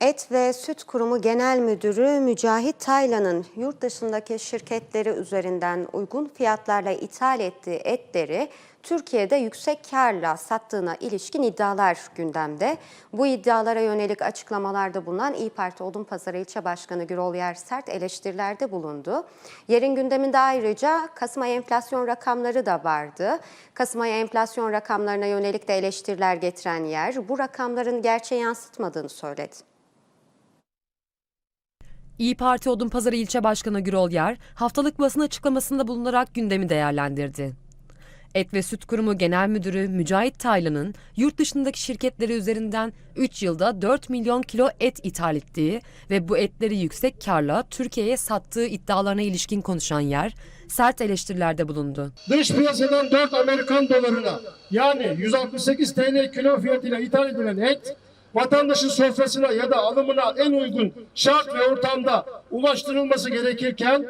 Et ve Süt Kurumu Genel Müdürü Mücahit Taylan'ın yurt dışındaki şirketleri üzerinden uygun fiyatlarla ithal ettiği etleri Türkiye'de yüksek karla sattığına ilişkin iddialar gündemde. Bu iddialara yönelik açıklamalarda bulunan İyi Parti Odunpazarı İlçe Başkanı Gürol Yer sert eleştirilerde bulundu. Yerin gündeminde ayrıca Kasım ayı enflasyon rakamları da vardı. Kasım ayı enflasyon rakamlarına yönelik de eleştiriler getiren Yer bu rakamların gerçeği yansıtmadığını söyledi. İyi Parti Odunpazarı İlçe Başkanı Gürol Yer, haftalık basın açıklamasında bulunarak gündemi değerlendirdi. Et ve Süt Kurumu Genel Müdürü Mücahit Taylan'ın yurt dışındaki şirketleri üzerinden 3 yılda 4 milyon kilo et ithal ettiği ve bu etleri yüksek karla Türkiye'ye sattığı iddialarına ilişkin konuşan Yer, sert eleştirilerde bulundu. Dış piyasadan 4 Amerikan dolarına yani 168 TL kilo fiyatıyla ithal edilen et vatandaşın sofrasına ya da alımına en uygun şart ve ortamda ulaştırılması gerekirken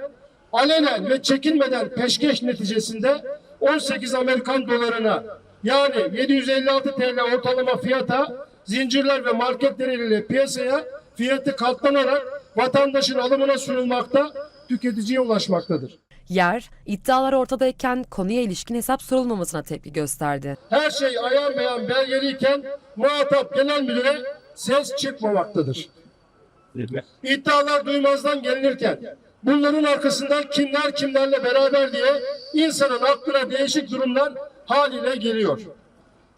alenen ve çekinmeden peşkeş neticesinde 18 Amerikan dolarına yani 756 TL ortalama fiyata zincirler ve marketleriyle piyasaya fiyatı katlanarak vatandaşın alımına sunulmakta tüketiciye ulaşmaktadır. Yer, iddialar ortadayken konuya ilişkin hesap sorulmamasına tepki gösterdi. her şey ayan beyan belgeliyken muhatap genel müdüre ses çıkmamaktadır. İddialar duymazdan gelinirken bunların arkasından kimler kimlerle beraber diye insanın aklına değişik durumlar haliyle geliyor.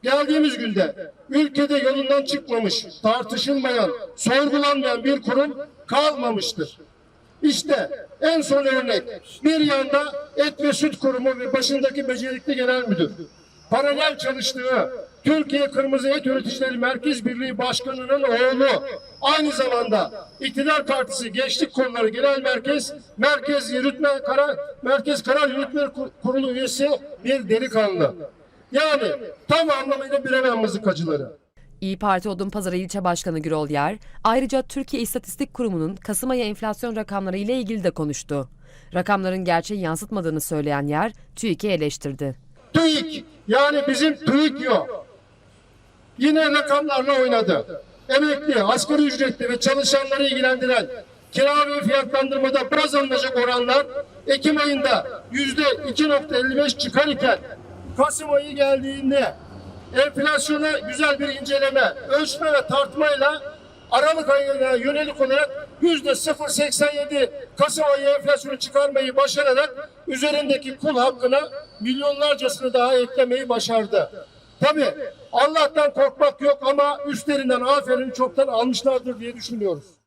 Geldiğimiz günde ülkede yolundan çıkmamış, tartışılmayan, sorgulanmayan bir kurum kalmamıştır. İşte en son örnek bir yanda et ve süt kurumu ve başındaki becerikli genel müdür. Paralel çalıştığı Türkiye Kırmızı Et Üreticileri Merkez Birliği Başkanı'nın oğlu aynı zamanda İktidar Partisi Gençlik Konuları Genel Merkez Merkez Yürütme Karar Merkez Karar Yürütme Kurulu üyesi bir delikanlı. Yani tam anlamıyla bilemem mızıkacıları. İyi Parti Odunpazarı İlçe Başkanı Gürol Yer, ayrıca Türkiye İstatistik Kurumu'nun Kasım ayı enflasyon rakamları ile ilgili de konuştu. Rakamların gerçeği yansıtmadığını söyleyen Yer, TÜİK'i eleştirdi. TÜİK yani bizim TÜİK yok. Yine rakamlarla oynadı. Emekli, asgari ücretli ve çalışanları ilgilendiren kira ve fiyatlandırmada baz alınacak oranlar Ekim ayında yüzde 2.55 çıkar iken Kasım ayı geldiğinde enflasyona güzel bir inceleme, ölçme ve tartmayla Aralık ayına yönelik olarak yüzde 0.87 Kasım ayı enflasyonu çıkarmayı başararak üzerindeki kul hakkına milyonlarcasını daha eklemeyi başardı. Tabi Allah'tan korkmak yok ama üstlerinden aferin çoktan almışlardır diye düşünüyoruz.